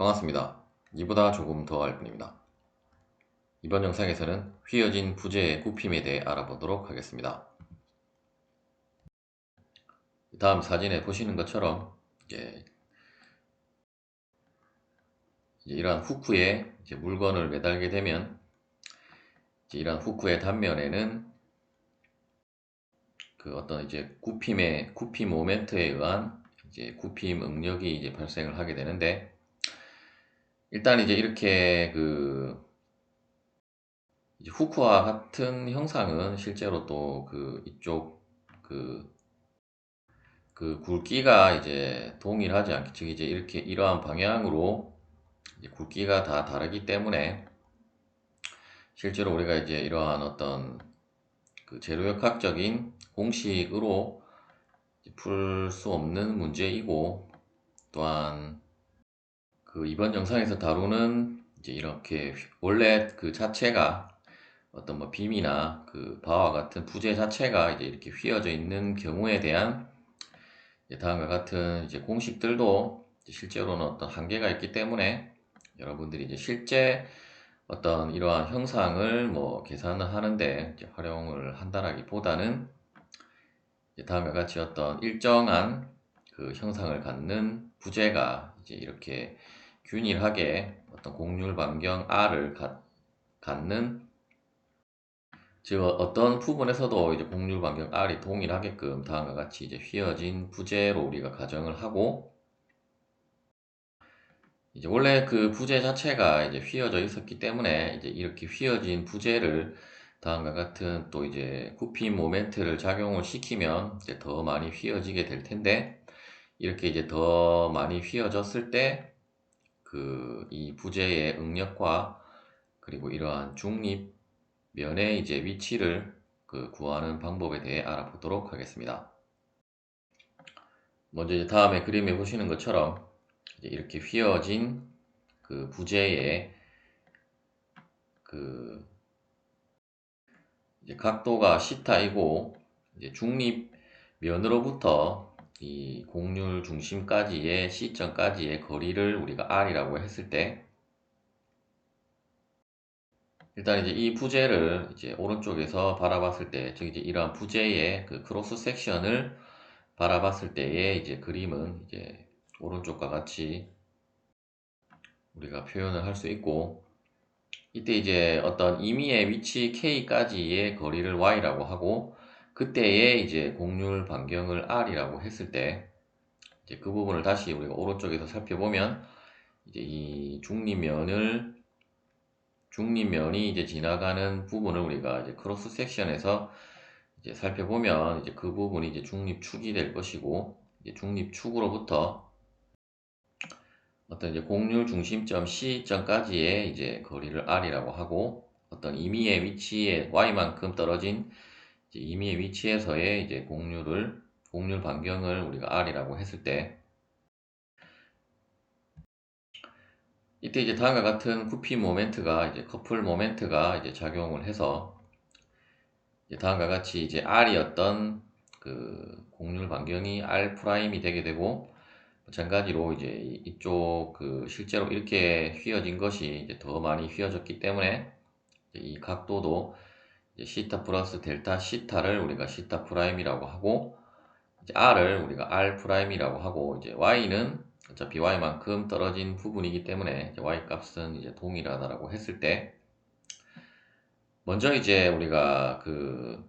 반갑습니다. 이보다 조금 더할 뿐입니다. 이번 영상에서는 휘어진 부재의 굽힘에 대해 알아보도록 하겠습니다. 다음 사진에 보시는 것처럼 이제 이러한 후크에 물건을 매달게 되면 이러한 후크의 단면에는 그 어떤 이제 굽힘의 굽힘 모멘트에 의한 이제 굽힘 응력이 이제 발생을 하게 되는데 일단 이제 이렇게 그 이제 후크와 같은 형상은 실제로 또 그 이쪽 그, 그 굵기가 이제 동일하지 않게 즉 이제 이렇게 이러한 방향으로 굵기가 다 다르기 때문에 실제로 우리가 이제 이러한 어떤 그 재료역학적인 공식으로 풀 수 없는 문제이고 또한 그 이번 영상에서 다루는 이제 이렇게 원래 그 자체가 어떤 뭐 빔이나 그 바와 같은 부재 자체가 이제 이렇게 휘어져 있는 경우에 대한 다음과 같은 이제 공식들도 이제 실제로는 어떤 한계가 있기 때문에 여러분들이 이제 실제 어떤 이러한 형상을 뭐 계산을 하는데 활용을 한다라기보다는 다음과 같이 어떤 일정한 그 형상을 갖는 부재가 이제 이렇게 균일하게 어떤 곡률 반경 R을 가, 갖는 즉 어떤 부분에서도 이제 곡률 반경 R이 동일하게끔 다음과 같이 이제 휘어진 부재로 우리가 가정을 하고 이제 원래 그 부재 자체가 이제 휘어져 있었기 때문에 이제 이렇게 휘어진 부재를 다음과 같은 또 이제 굽힘 모멘트를 작용을 시키면 이제 더 많이 휘어지게 될 텐데 이렇게 이제 더 많이 휘어졌을 때 그 이 부재의 응력과 그리고 이러한 중립 면의 이제 위치를 그 구하는 방법에 대해 알아보도록 하겠습니다. 먼저 이제 다음에 그림에 보시는 것처럼 이렇게 휘어진 그 부재의 그 각도가 시타이고 이제 중립 면으로부터 이 곡률 중심까지의 시점까지의 거리를 우리가 R이라고 했을 때 일단 이제 이 부재를 이제 오른쪽에서 바라봤을 때, 즉 이제 이러한 부재의 그 크로스 섹션을 바라봤을 때의 이제 그림은 이제 오른쪽과 같이 우리가 표현을 할 수 있고, 이때 이제 어떤 임의의 위치 K까지의 거리를 Y라고 하고, 그때의 이제 곡률 반경을 R이라고 했을 때 이제 그 부분을 다시 우리가 오른쪽에서 살펴보면 이제 이 중립면을 중립면이 이제 지나가는 부분을 우리가 이제 크로스 섹션에서 이제 살펴보면 이제 그 부분이 이제 중립축이 될 것이고 이제 중립축으로부터 어떤 이제 곡률 중심점 C점까지의 이제 거리를 R이라고 하고 어떤 임의의 위치에 Y만큼 떨어진 임의의 위치에서의 이제 곡률을 곡률 반경을 우리가 R이라고 했을 때 이때 이제 다음과 같은 굽힘 모멘트가 이제 커플 모멘트가 이제 작용을 해서 이제 다음과 같이 이제 R이었던 그 곡률 반경이 R 프라임이 되게 되고 마찬가지로 이제 이쪽 그 실제로 이렇게 휘어진 것이 이제 더 많이 휘어졌기 때문에 이 각도도 시타 플러스 델타 시타를 우리가 시타 프라임이라고 하고 이제 r을 우리가 r 프라임이라고 하고 이제 y는 어차피 y만큼 떨어진 부분이기 때문에 y 값은 이제 동일하다라고 했을 때 먼저 이제 우리가 그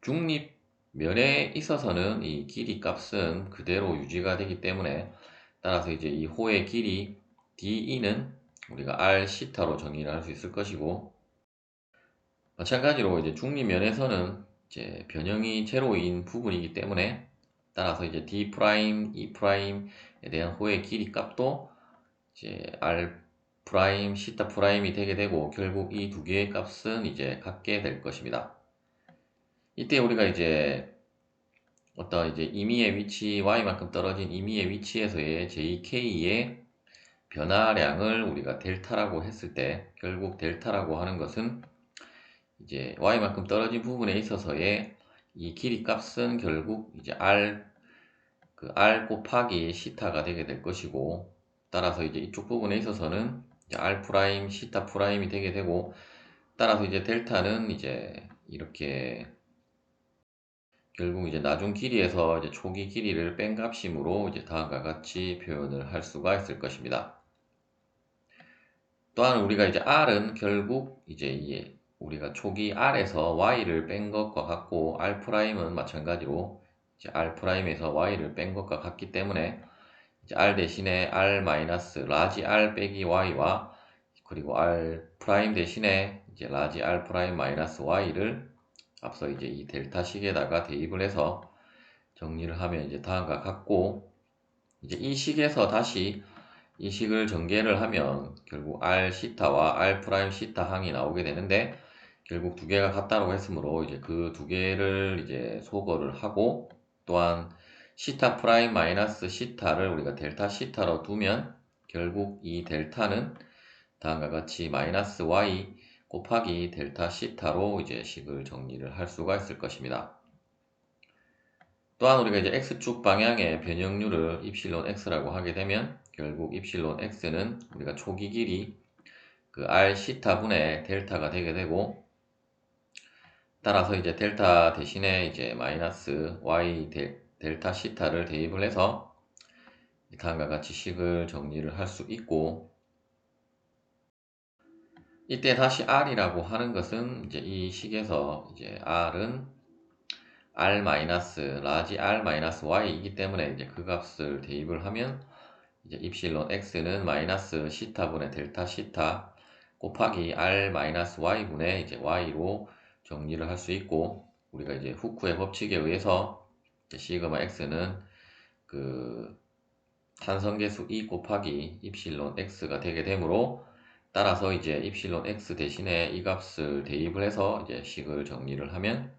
중립 면에 있어서는 이 길이 값은 그대로 유지가 되기 때문에 따라서 이제 이 호의 길이 DE는 우리가 R 시타로 정의를 할 수 있을 것이고 마찬가지로 이제 중립면에서는 이제 변형이 제로인 부분이기 때문에 따라서 이제 d 프라임, e 프라임에 대한 호의 길이 값도 이제 r 프라임, 시타 프라임이 되게 되고 결국 이 두 개의 값은 이제 같게 될 것입니다. 이때 우리가 이제 어떤 이제 임의의 위치 y만큼 떨어진 임의의 위치에서의 jk의 변화량을 우리가 델타라고 했을 때 결국 델타라고 하는 것은 이제 y만큼 떨어진 부분에 있어서의 이 길이 값은 결국 이제 r 그 r 곱하기 시타가 되게 될 것이고 따라서 이제 이쪽 부분에 있어서는 이제 R 프라임, 시타 프라임이 되게 되고 따라서 이제 델타는 이제 이렇게 결국 이제 나중 길이에서 이제 초기 길이를 뺀 값이므로 이제 다음과 같이 표현을 할 수가 있을 것입니다. 또한 우리가 이제 R은 결국 이제 이 우리가 초기 R에서 Y를 뺀 것과 같고 R'은 마찬가지로 이제 R'에서 Y를 뺀 것과 같기 때문에 이제 R 대신에 R 라지 R 빼기 Y와 그리고 R 대신에 이제 라지 R 마이너스 Y를 앞서 이제 이 델타식에다가 대입을 해서 정리를 하면 이제 다음과 같고 이제 이 식에서 다시 이 식을 전개를 하면 결국 R 시타와 R 프라임 시타 항이 나오게 되는데 결국 두 개가 같다고 했으므로 이제 그 두 개를 이제 소거를 하고 또한 시타 프라임 마이너스 시타를 우리가 델타 시타로 두면 결국 이 델타는 다음과 같이 마이너스 y 곱하기 델타 시타로 이제 식을 정리를 할 수가 있을 것입니다. 또한 우리가 이제 x축 방향의 변형률을 입실론 x라고 하게 되면 결국 입실론 x는 우리가 초기 길이 그 r 시타 분의 델타가 되게 되고 따라서 이제 델타 대신에 이제 마이너스 y 델타 시타를 대입을 해서 다음과 같이 식을 정리를 할 수 있고 이때 다시 r이라고 하는 것은 이제 이 식에서 이제 r은 r 마이너스 라지 r 마이너스 y이기 때문에 이제 그 값을 대입을 하면 이제 입실론 x는 마이너스 시타분의 델타 시타 곱하기 r 마이너스 y분의 이제 y로 정리를 할 수 있고 우리가 이제 후크의 법칙에 의해서 시그마 x는 그 탄성계수 2 곱하기 입실론 x가 되게 되므로 따라서 이제 입실론 x 대신에 이 값을 대입을 해서 이제 식을 정리를 하면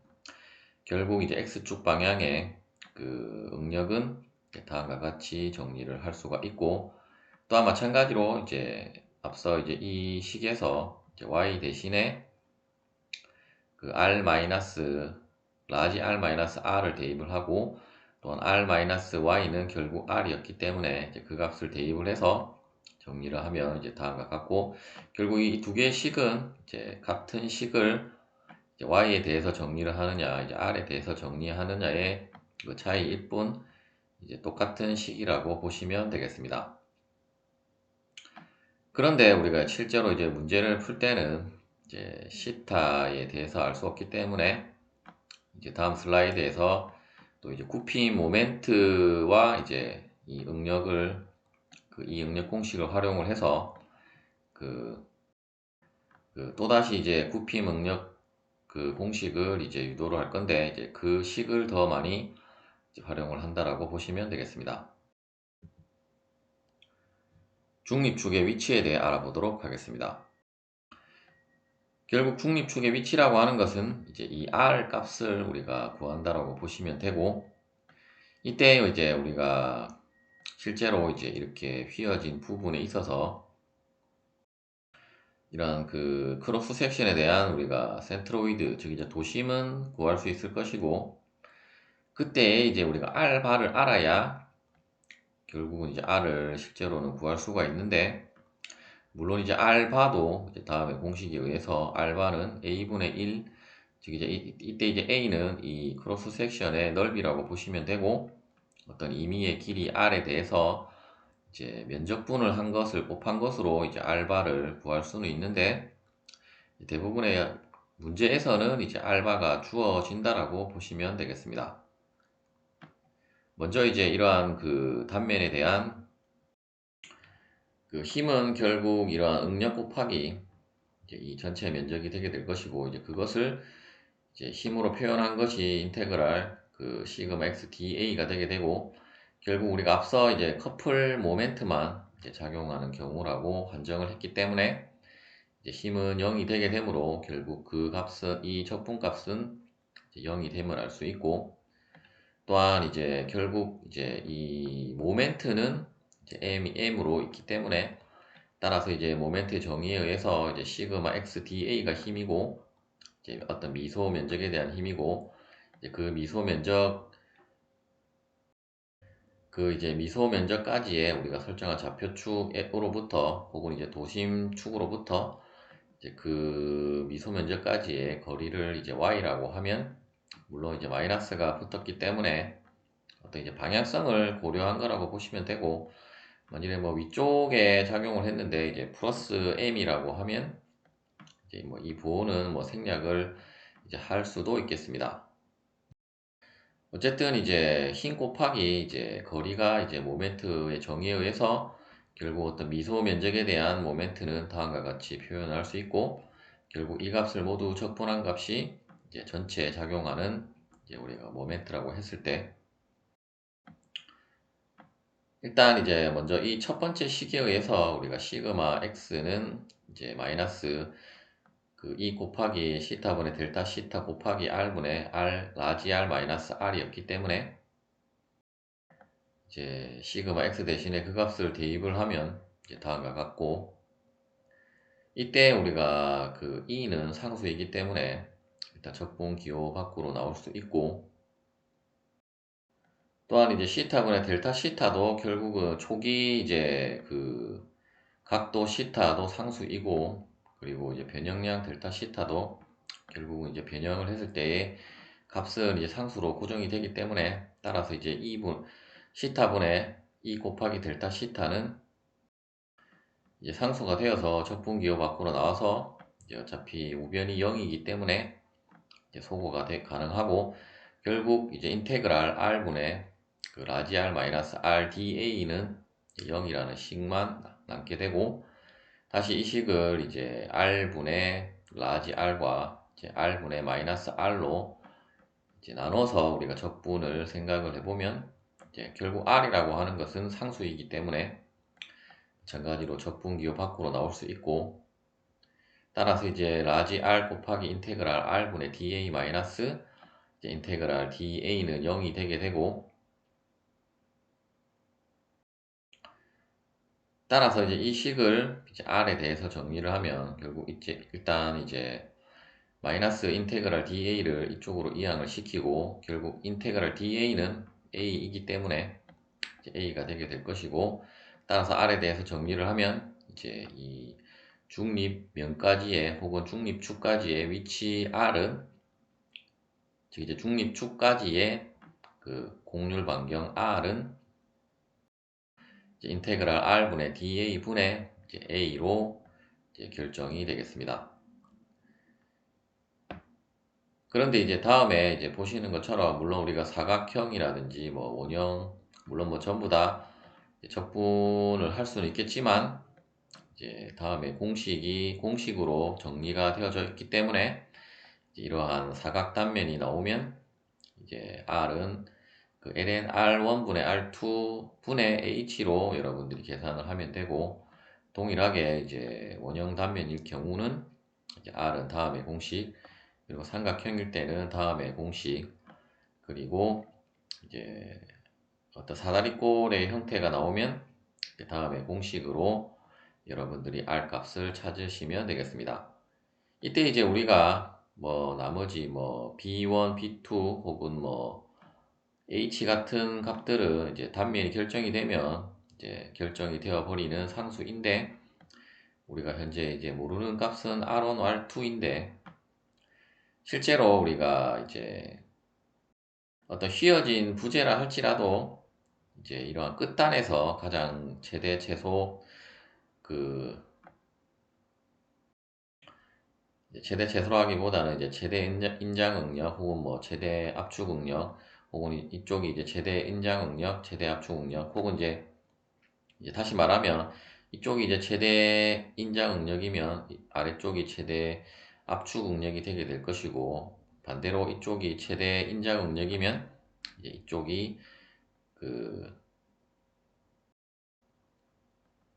결국 이제 x축 방향의 그 응력은 다음과 같이 정리를 할 수가 있고 또한 마찬가지로 이제 앞서 이제 이 식에서 이제 y 대신에 그 r 마이너스 라지 r 마이너스 r을 대입을 하고 또한 r 마이너스 y는 결국 r이었기 때문에 이제 그 값을 대입을 해서 정리를 하면 이제 다음과 같고 결국 이 두 개의 식은 이제 같은 식을 이제 y에 대해서 정리를 하느냐 이제 r에 대해서 정리하느냐의 그 차이일 뿐 이제 똑같은 식이라고 보시면 되겠습니다. 그런데 우리가 실제로 이제 문제를 풀 때는 이제 시타에 대해서 알 수 없기 때문에 이제 다음 슬라이드에서 또 이제 굽힘 모멘트와 이제 이 응력을 그 이 응력 공식을 활용을 해서 그, 그 또다시 이제 굽힘 응력 그 공식을 이제 유도를 할 건데 이제 그 식을 더 많이 활용을 한다라고 보시면 되겠습니다. 중립축의 위치에 대해 알아보도록 하겠습니다. 결국 중립축의 위치라고 하는 것은 이제 이 R 값을 우리가 구한다라고 보시면 되고 이때 이제 우리가 실제로 이제 이렇게 휘어진 부분에 있어서 이런 그 크로스 섹션에 대한 우리가 센트로이드 즉 이제 도심은 구할 수 있을 것이고 그때 이제 우리가 R 바를 알아야 결국은 이제 R을 실제로는 구할 수가 있는데 물론 이제 R 바도 이제 다음에 공식에 의해서 R 바는 A분의 1 즉 이제 이 때 이제 A는 이 크로스 섹션의 넓이라고 보시면 되고 어떤 임의의 길이 R에 대해서 이제 면적분을 한 것을 곱한 것으로 이제 알바를 구할 수는 있는데 대부분의 문제에서는 이제 알바가 주어진다라고 보시면 되겠습니다. 먼저 이제 이러한 그 단면에 대한 그 힘은 결국 이러한 응력 곱하기 이제 이 전체 면적이 되게 될 것이고 이제 그것을 이제 힘으로 표현한 것이 인테그랄 그 시그마 x da가 되게 되고 결국 우리가 앞서 이제 커플 모멘트만 이제 작용하는 경우라고 판정을 했기 때문에 이제 힘은 0이 되게 되므로 결국 그 값은 이 적분값은 0이 됨을 알 수 있고 또한 이제 결국 이제 이 모멘트는 이제 m이 m으로 있기 때문에 따라서 이제 모멘트 정의에 의해서 이제 시그마 x da가 힘이고 이제 어떤 미소 면적에 대한 힘이고 그 미소 면적 그 이제 미소 면적까지의 우리가 설정한 좌표축으로부터 혹은 이제 도심 축으로부터 이제 그 미소 면적까지의 거리를 이제 y라고 하면 물론 이제 마이너스가 붙었기 때문에 어떤 이제 방향성을 고려한 거라고 보시면 되고 만일에 뭐 위쪽에 작용을 했는데 이제 플러스 m이라고 하면 이제 뭐 이 부호는 뭐 생략을 이제 할 수도 있겠습니다. 어쨌든 이제 흰 곱하기 이제 거리가 이제 모멘트의 정의에 의해서 결국 어떤 미소 면적에 대한 모멘트는 다음과 같이 표현할 수 있고 결국 이 값을 모두 적분한 값이 이제 전체에 작용하는 이제 우리가 모멘트라고 했을 때 일단 이제 먼저 이 첫 번째 식에 의해서 우리가 시그마 x는 이제 마이너스 그 E 곱하기 시타분의 델타 시타 곱하기 R분의 R 라지 R 마이너스 R이었기 때문에 이제 시그마 X 대신에 그 값을 대입을 하면 이제 다음과 같고 이때 우리가 그 E는 상수이기 때문에 일단 적분 기호 밖으로 나올 수 있고 또한 이제 시타분의 델타 시타도 결국은 초기 이제 그 각도 시타도 상수이고 그리고 이제 변형량 델타 시타도 결국은 이제 변형을 했을 때의 값은 이제 상수로 고정이 되기 때문에 따라서 이제 2분 시타분의 2 곱하기 델타 시타는 이제 상수가 되어서 적분 기호 밖으로 나와서 이제 어차피 우변이 0이기 때문에 이제 소거가 되, 가능하고 결국 이제 인테그랄 r분의 그 라지 r 마이너스 r da는 0이라는 식만 남게 되고 다시 이 식을 이제 r분의 라지 r과 r분의 마이너스 r로 이제 나눠서 우리가 적분을 생각을 해보면 이제 결국 r이라고 하는 것은 상수이기 때문에 마찬가지로 적분 기호 밖으로 나올 수 있고 따라서 이제 라지 r 곱하기 인테그랄 r분의 da 마이너스 인테그랄 da는 0이 되게 되고 따라서 이제 이 식을 이제 R에 대해서 정리를 하면 결국 이제 일단 이제 마이너스 인테그랄 DA를 이쪽으로 이항을 시키고 결국 인테그랄 DA는 A이기 때문에 A가 되게 될 것이고 따라서 R에 대해서 정리를 하면 이제 이 중립면까지의 혹은 중립축까지의 위치 R은 즉 이제 중립축까지의 그 공률 반경 R은 인테그랄 r분의 da분의 a로 결정이 되겠습니다. 그런데 이제 다음에 이제 보시는 것처럼 물론 우리가 사각형이라든지 뭐 원형 물론 뭐 전부 다 적분을 할 수는 있겠지만 이제 다음에 공식이 공식으로 정리가 되어져 있기 때문에 이러한 사각 단면이 나오면 이제 r은 그 ln r1분의 r2분의 h로 여러분들이 계산을 하면 되고 동일하게 이제 원형 단면일 경우는 r은 다음에 공식 그리고 삼각형일 때는 다음에 공식 그리고 이제 어떤 사다리꼴의 형태가 나오면 다음에 공식으로 여러분들이 r 값을 찾으시면 되겠습니다. 이때 이제 우리가 뭐 나머지 뭐 b1, b2 혹은 뭐 h 같은 값들은 이제 단면이 결정이 되면 이제 결정이 되어 버리는 상수인데 우리가 현재 이제 모르는 값은 r1, r2인데 실제로 우리가 이제 어떤 휘어진 부재라 할지라도 이제 이러한 끝단에서 가장 최대 최소 그 최대 최소로 하기보다는 이제 최대 인장 응력 혹은 뭐 최대 압축 응력 혹은 이쪽이 이제 최대 인장 응력, 최대 압축 응력, 혹은 이제, 이제 다시 말하면 이쪽이 이제 최대 인장 응력이면 아래쪽이 최대 압축 응력이 되게 될 것이고 반대로 이쪽이 최대 인장 응력이면 이제 이쪽이 그,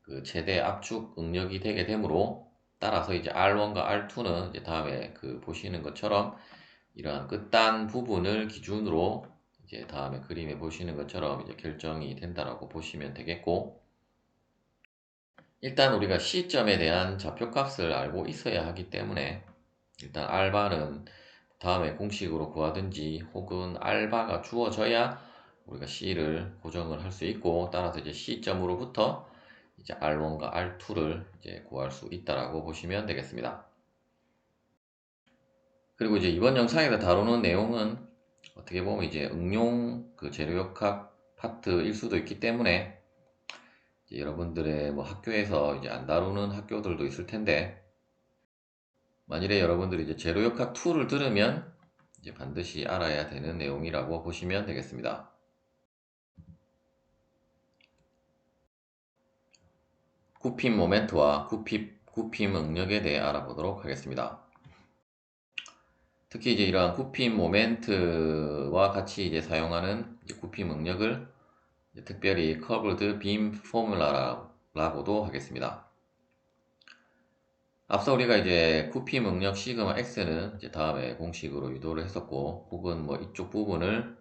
그 최대 압축 응력이 되게 되므로 따라서 이제 R1과 R2는 이제 다음에 그 보시는 것처럼 이러한 끝단 부분을 기준으로 이제 다음에 그림에 보시는 것처럼 이제 결정이 된다라고 보시면 되겠고 일단 우리가 시점에 대한 좌표값을 알고 있어야 하기 때문에 일단 알바는 다음에 공식으로 구하든지 혹은 알바가 주어져야 우리가 C를 고정을 할 수 있고 따라서 이제 C점으로부터 이제 R1과 R2를 이제 구할 수 있다라고 보시면 되겠습니다. 그리고 이제 이번 영상에서 다루는 내용은 어떻게 보면 이제 응용 그 재료역학 파트일 수도 있기 때문에 여러분들의 뭐 학교에서 이제 안 다루는 학교들도 있을 텐데 만일에 여러분들이 이제 재료역학 2를 들으면 이제 반드시 알아야 되는 내용이라고 보시면 되겠습니다. 구핌 모멘트와 구핍, 구핌 응력에 대해 알아보도록 하겠습니다. 특히 이제 이러한 구핌 모멘트와 같이 이제 사용하는 이제 구핌 응력을 특별히 커브드 빔 포뮬라라고도 하겠습니다. 앞서 우리가 이제 쿠피 응력 시그마 x는 이제 다음에 공식으로 유도를 했었고 혹은 뭐 이쪽 부분을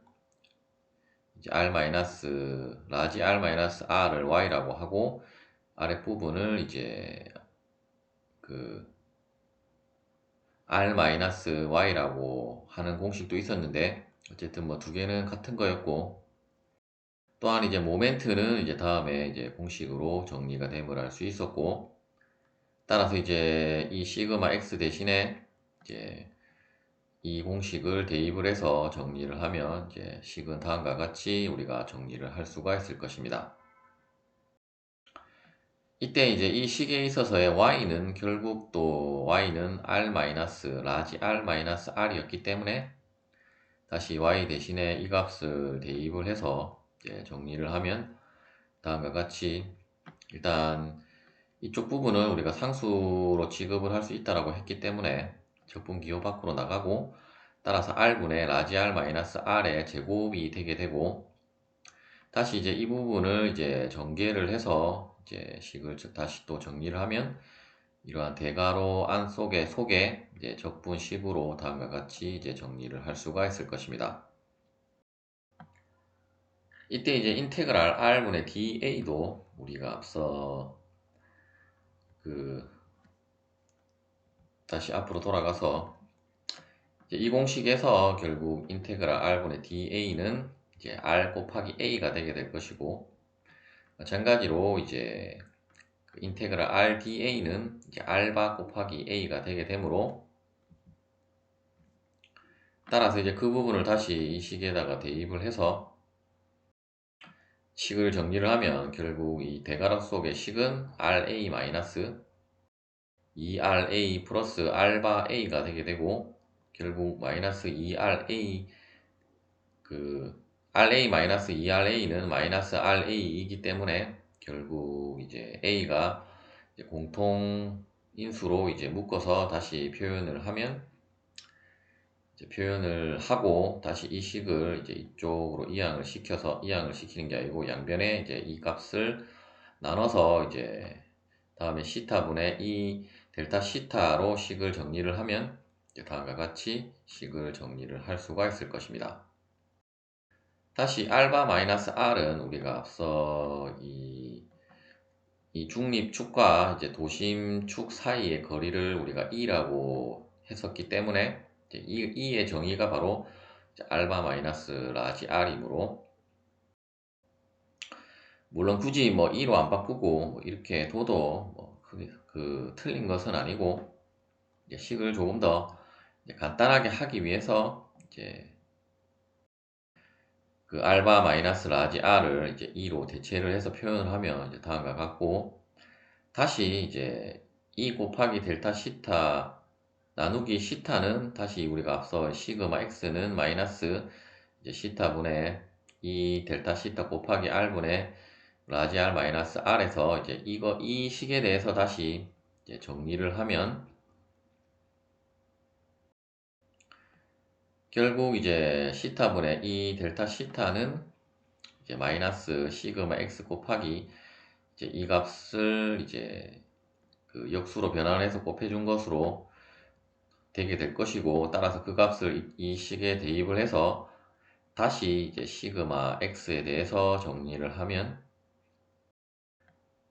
이제 r 마이너스 라지 r 마이너스 r을 y라고 하고 아랫 부분을 이제 그 r 마이너스 y라고 하는 공식도 있었는데 어쨌든 뭐 두 개는 같은 거였고 또한 이제 모멘트는 이제 다음에 이제 공식으로 정리가 됨을 알 수 있었고 따라서 이제 이 시그마 x 대신에 이제 이 공식을 대입을 해서 정리를 하면 이제 식은 다음과 같이 우리가 정리를 할 수가 있을 것입니다. 이때 이제 이 식에 있어서의 y는 결국 또 y는 r 마이너스 라지 r 마이너스 r이었기 때문에 다시 y 대신에 이 값을 대입을 해서 정리를 하면 다음과 같이 일단 이쪽 부분은 우리가 상수로 지급을 할 수 있다라고 했기 때문에 적분 기호 밖으로 나가고 따라서 r분의 라지 r 마이너스 r의 제곱이 되게 되고 다시 이제 이 부분을 이제 전개를 해서 이제 식을 다시 또 정리를 하면 이러한 대괄호 안 속에 속에 이제 적분 10으로 다음과 같이 이제 정리를 할 수가 있을 것입니다. 이때 이제 인테그랄 r분의 da도 우리가 앞서 그 다시 앞으로 돌아가서 이 공식에서 결국 인테그랄 r분의 da는 이제 r 곱하기 a가 되게 될 것이고 마찬가지로 이제 그 인테그랄 r da는 이제 r바 곱하기 a가 되게 되므로 따라서 이제 그 부분을 다시 이 식에다가 대입을 해서 식을 정리를 하면 결국 이 대괄호 속의 식은 RA 마이너스 2RA 플러스 알바 A가 되게 되고 결국 마이너스 2RA 그 RA 마이너스 2RA는 마이너스 RA이기 때문에 결국 이제 A가 이제 공통 인수로 이제 묶어서 다시 표현을 하면 표현을 하고 다시 이 식을 이제 이쪽으로 이항을 시켜서 이항을 시키는 게 아니고 양변에 이제 이 값을 나눠서 이제 다음에 시타 분의 이 델타 시타로 식을 정리를 하면 다음과 같이 식을 정리를 할 수가 있을 것입니다. 다시 알바 마이너스 r은 우리가 앞서 이, 이 중립축과 이제 도심축 사이의 거리를 우리가 e라고 했었기 때문에 이, 이의 정의가 바로 알바 마이너스 라지 r이므로 물론 굳이 뭐 2로 안 바꾸고 뭐 이렇게 둬도 뭐 그 그 틀린 것은 아니고 식을 조금 더 간단하게 하기 위해서 이제 그 알바 마이너스 라지 r을 이제 2로 대체를 해서 표현을 하면 이제 다음과 같고 다시 이제 2 곱하기 델타 시타 나누기 시타는 다시 우리가 앞서 시그마 x는 마이너스 이제 시타 분의 이 델타 시타 곱하기 r분의 라지 r 마이너스 r에서 이제 이거 이 식에 대해서 다시 정리를 하면 결국 이제 시타 분의 이 델타 시타는 이제 마이너스 시그마 x 곱하기 이제 이 값을 이제 그 역수로 변환해서 곱해준 것으로 되게 될 것이고 따라서 그 값을 이 식에 대입을 해서 다시 이제 시그마 x에 대해서 정리를 하면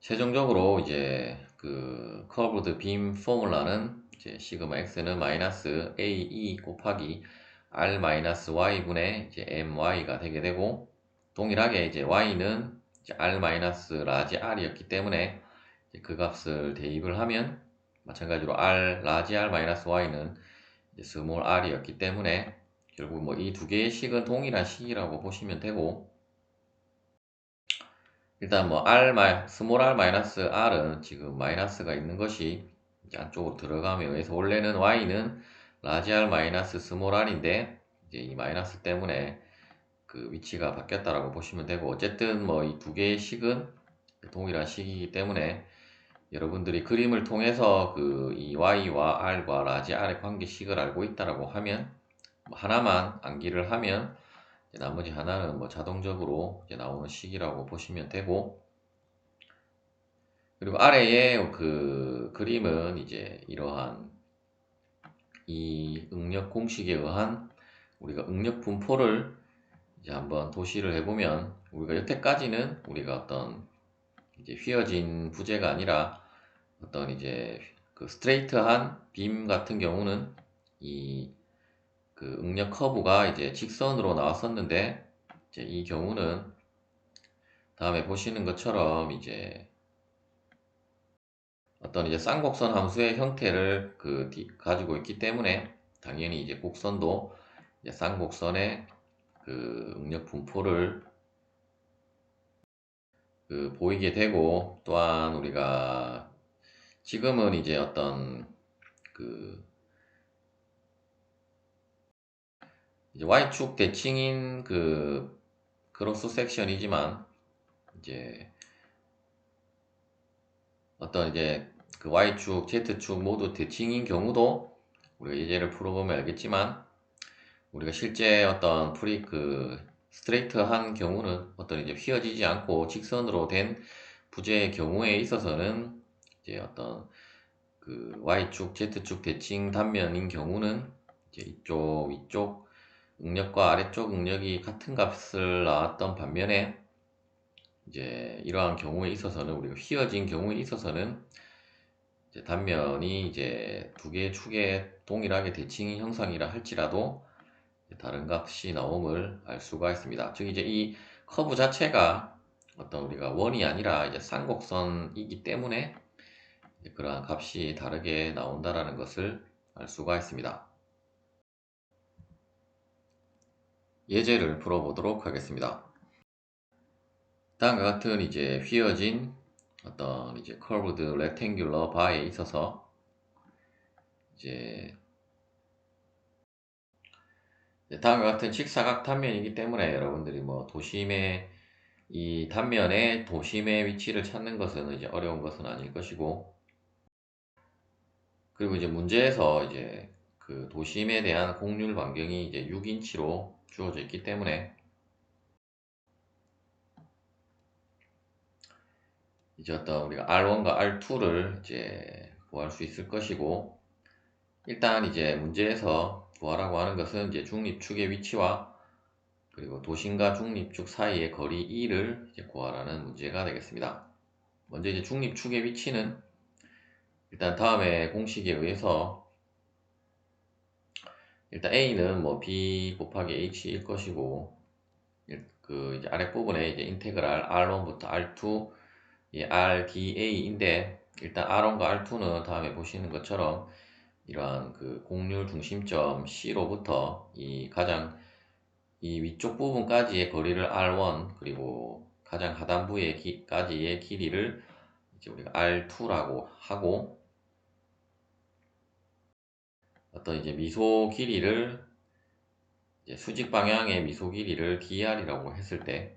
최종적으로 이제 그 커브드 빔 포뮬라는 이제 시그마 x는 마이너스 ae 곱하기 r 마이너스 y분의 이제 my가 되게 되고 동일하게 이제 y는 이제 r 마이너스 라지 r이었기 때문에 그 값을 대입을 하면 마찬가지로 r 라지 r 마이너스 y는 스몰 r이었기 때문에 결국 뭐 이 두 개의 식은 동일한 식이라고 보시면 되고 일단 뭐 r 마 스몰 r 마이너스 r은 지금 마이너스가 있는 것이 안쪽으로 들어감에 의해서 원래는 y는 라지 r 마이너스 스몰 r인데 이제 이 마이너스 때문에 그 위치가 바뀌었다라고 보시면 되고 어쨌든 뭐 이 두 개의 식은 동일한 식이기 때문에 여러분들이 그림을 통해서 그 이 y와 r과 라지 r의 관계식을 알고 있다라고 하면 뭐 하나만 암기를 하면 나머지 하나는 뭐 자동적으로 나오는 식이라고 보시면 되고 그리고 아래에 그 그림은 이제 이러한 이 응력 공식에 의한 우리가 응력 분포를 이제 한번 도시를 해보면 우리가 여태까지는 우리가 어떤 이제 휘어진 부재가 아니라 어떤 이제 그 스트레이트한 빔 같은 경우는 이 그 응력 커브가 이제 직선으로 나왔었는데 이제 이 경우는 다음에 보시는 것처럼 이제 어떤 이제 쌍곡선 함수의 형태를 그 디- 가지고 있기 때문에 당연히 이제 곡선도 이제 쌍곡선의 그 응력 분포를 그 보이게 되고 또한 우리가 지금은 이제 어떤 그 이제 Y축 대칭인 그 크로스 섹션이지만 이제 어떤 이제 그 Y축, Z축 모두 대칭인 경우도 우리가 예제를 풀어보면 알겠지만 우리가 실제 어떤 프리 그 스트레이트한 경우는 어떤 이제 휘어지지 않고 직선으로 된 부재의 경우에 있어서는 이제 어떤 그 Y축, Z축 대칭 단면인 경우는 이제 이쪽, 위쪽 응력과 아래쪽 응력이 같은 값을 나왔던 반면에 이제 이러한 경우에 있어서는 우리가 휘어진 경우에 있어서는 이제 단면이 이제 두 개의 축에 동일하게 대칭 형상이라 할지라도 다른 값이 나옴을 알 수가 있습니다. 즉 이제 이 커브 자체가 어떤 우리가 원이 아니라 이제 쌍곡선이기 때문에 그러한 값이 다르게 나온다라는 것을 알 수가 있습니다. 예제를 풀어보도록 하겠습니다. 다음과 같은 이제 휘어진 어떤 이제 curved rectangular bar에 있어서 이제 다음과 같은 직사각 단면이기 때문에 여러분들이 뭐 도심의 이 단면의 도심의 위치를 찾는 것은 이제 어려운 것은 아닐 것이고 그리고 이제 문제에서 이제 그 도심에 대한 곡률 반경이 이제 6인치로 주어져 있기 때문에 이제 어떤 우리가 R1과 R2를 이제 구할 수 있을 것이고 일단 이제 문제에서 구하라고 하는 것은 이제 중립축의 위치와 그리고 도심과 중립축 사이의 거리 2를 이제 구하라는 문제가 되겠습니다. 먼저 이제 중립축의 위치는 일단 다음에 공식에 의해서 일단 A는 뭐 B 곱하기 H일 것이고 일- 그 이제 아랫 부분에 이제 인테그랄 R1부터 R2 이 RDA인데 일단 R1과 R2는 다음에 보시는 것처럼 이러한 그 곡률 중심점 C로부터 이 가장 이 위쪽 부분까지의 거리를 R1 그리고 가장 하단부의 기까지의 길이를 이제 우리가 R2라고 하고 어떤 이제 미소 길이를 이제 수직 방향의 미소 길이를 DR이라고 했을 때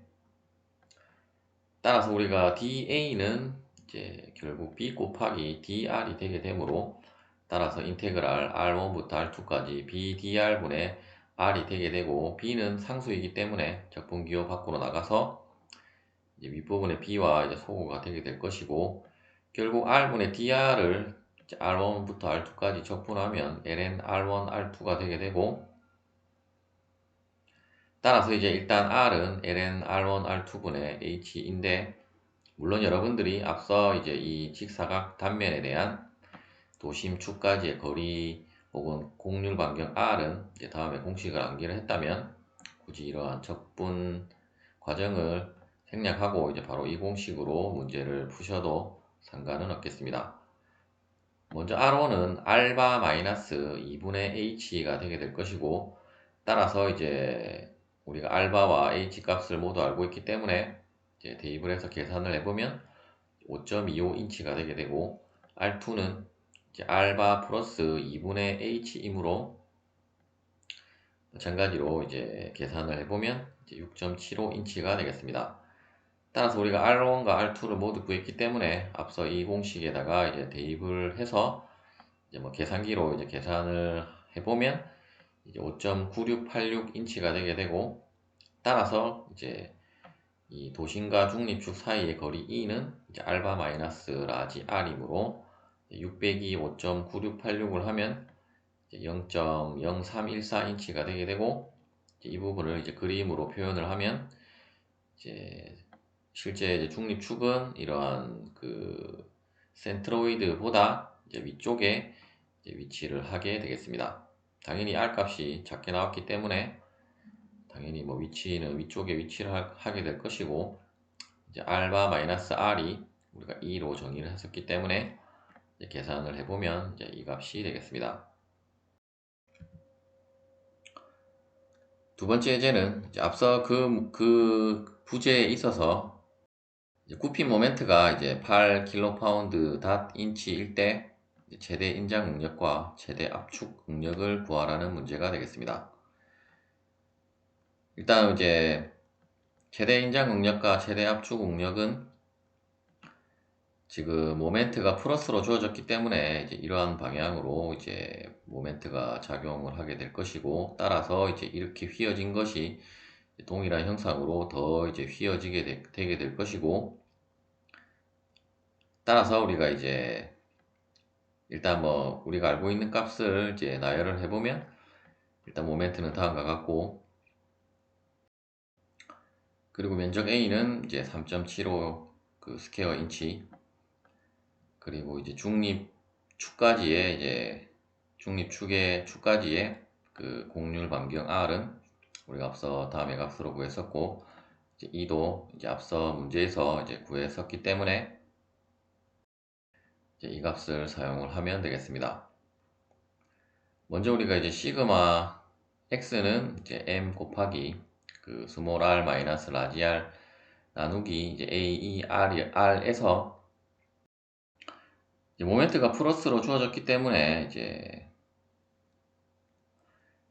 따라서 우리가 DA는 이제 결국 B 곱하기 DR이 되게 되므로 따라서 인테그랄 R1부터 R2까지 BDR분의 R이 되게 되고 B는 상수이기 때문에 적분기호 밖으로 나가서 이제 윗부분에 B와 이제 소호가 되게 될 것이고 결국 R분의 DR을 R1부터 R2까지 적분하면 ln R1, R2가 되게 되고 따라서 이제 일단 R은 ln R1, R2분의 H인데 물론 여러분들이 앞서 이제 이 직사각 단면에 대한 도심축까지의 거리 혹은 곡률 반경 R은 이제 다음에 공식을 암기를 했다면 굳이 이러한 적분 과정을 생략하고 이제 바로 이 공식으로 문제를 푸셔도 상관은 없겠습니다. 먼저 R1은 알바 마이너스 2분의 H가 되게 될 것이고 따라서 이제 우리가 알바와 H 값을 모두 알고 있기 때문에 이제 대입을 해서 계산을 해보면 5.25인치가 되게 되고 R2는 이제 알바 플러스 2분의 H이므로 마찬가지로 이제 계산을 해보면 이제 6.75인치가 되겠습니다. 따라서 우리가 R1과 R2를 모두 구했기 때문에 앞서 이 공식에다가 이제 대입을 해서 이제 뭐 계산기로 이제 계산을 해보면 이제 5.9686인치가 되게 되고 따라서 이제 이 도심과 중립축 사이의 거리 E는 이제 알바 마이너스 라지 R이므로 600이 5.9686을 하면 0.0314인치가 되게 되고 이 부분을 이제 그림으로 표현을 하면 이제 실제 이제 중립축은 이러한 그 센트로이드보다 이제 위쪽에 이제 위치를 하게 되겠습니다. 당연히 R 값이 작게 나왔기 때문에 당연히 뭐 위치는 위쪽에 위치를 하, 게 될 것이고 이제 알바 마이너스 R이 우리가 2로 정의를 했었기 때문에 계산을 해보면 이제 이 값이 되겠습니다. 두 번째 예제는 앞서 그, 그 부재에 있어서 구피 모멘트가 이제 8kPa 닷 인치일 때 최대 인장 응력과 최대 압축 응력을 구하라는 문제가 되겠습니다. 일단 이제 최대 인장 응력과 최대 압축 응력은 지금 모멘트가 플러스로 주어졌기 때문에 이제 이러한 방향으로 이제 모멘트가 작용을 하게 될 것이고 따라서 이제 이렇게 휘어진 것이 동일한 형상으로 더 이제 휘어지게 되, 되게 될 것이고 따라서 우리가 이제 일단 뭐 우리가 알고 있는 값을 이제 나열을 해보면 일단 모멘트는 다음과 같고. 그리고 면적 A는 이제 3.75 그 스퀘어 인치. 그리고 이제 중립 축까지의 이제 중립 축의 축까지의 그 곡률 반경 R은 우리가 앞서 다음에 값으로 구했었고 이제 이도 이제 앞서 문제에서 이제 구했었기 때문에 이제 이 값을 사용을 하면 되겠습니다. 먼저 우리가 이제 시그마 x는 이제 m 곱하기 그 스몰 r 마이너스 라지 r 나누기 이제 a e r r에서 모멘트가 플러스로 주어졌기 때문에 이제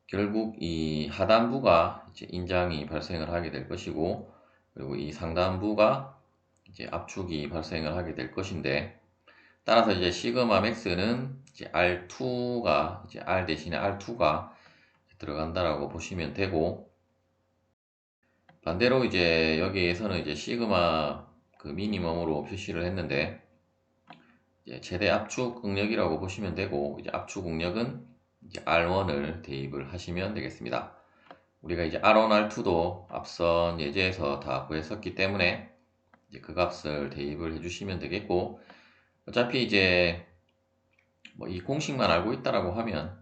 결국 이 하단부가 이제 인장이 발생을 하게 될 것이고 그리고 이 상단부가 이제 압축이 발생을 하게 될 것인데 따라서 이제 시그마 맥스는 이제 R2가 이제 R 대신에 R2가 들어간다라고 보시면 되고 반대로 이제 여기에서는 이제 시그마 그 미니멈으로 표시를 했는데 최대 압축 응력이라고 보시면 되고 이제 압축 응력은 이제 R1을 대입을 하시면 되겠습니다. 우리가 이제 R1, R2도 앞선 예제에서 다 구했었기 때문에 이제 그 값을 대입을 해주시면 되겠고 어차피 이제 뭐 이 공식만 알고 있다라고 하면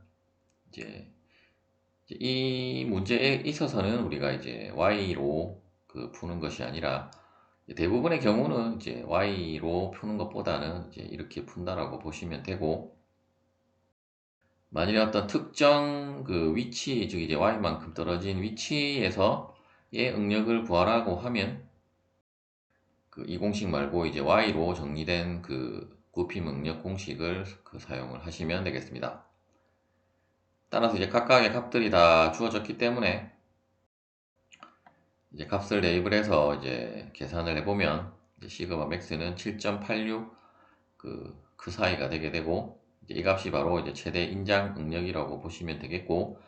이제 이 문제에 있어서는 우리가 이제 y로 그 푸는 것이 아니라 대부분의 경우는 이제 y로 푸는 것보다는 이제 이렇게 푼다라고 보시면 되고 만일에 어떤 특정 그 위치 즉 이제 y만큼 떨어진 위치에서 의 응력을 구하라고 하면 그 이 공식 말고 이제 y로 정리된 그 굽힘 응력 공식을 그 사용을 하시면 되겠습니다. 따라서 이제 각각의 값들이 다 주어졌기 때문에 이제 값을 대입을 해서 이제 계산을 해보면 이제 시그마 맥스는 7.86 그, 그 사이가 되게 되고 이 값이 바로 이제 최대 인장 응력이라고 보시면 되겠고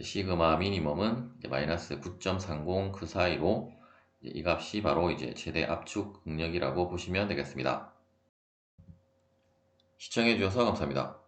시그마 미니멈은 마이너스 9.30 그 사이로 이 값이 바로 이제 최대 압축 응력이라고 보시면 되겠습니다. 시청해 주셔서 감사합니다.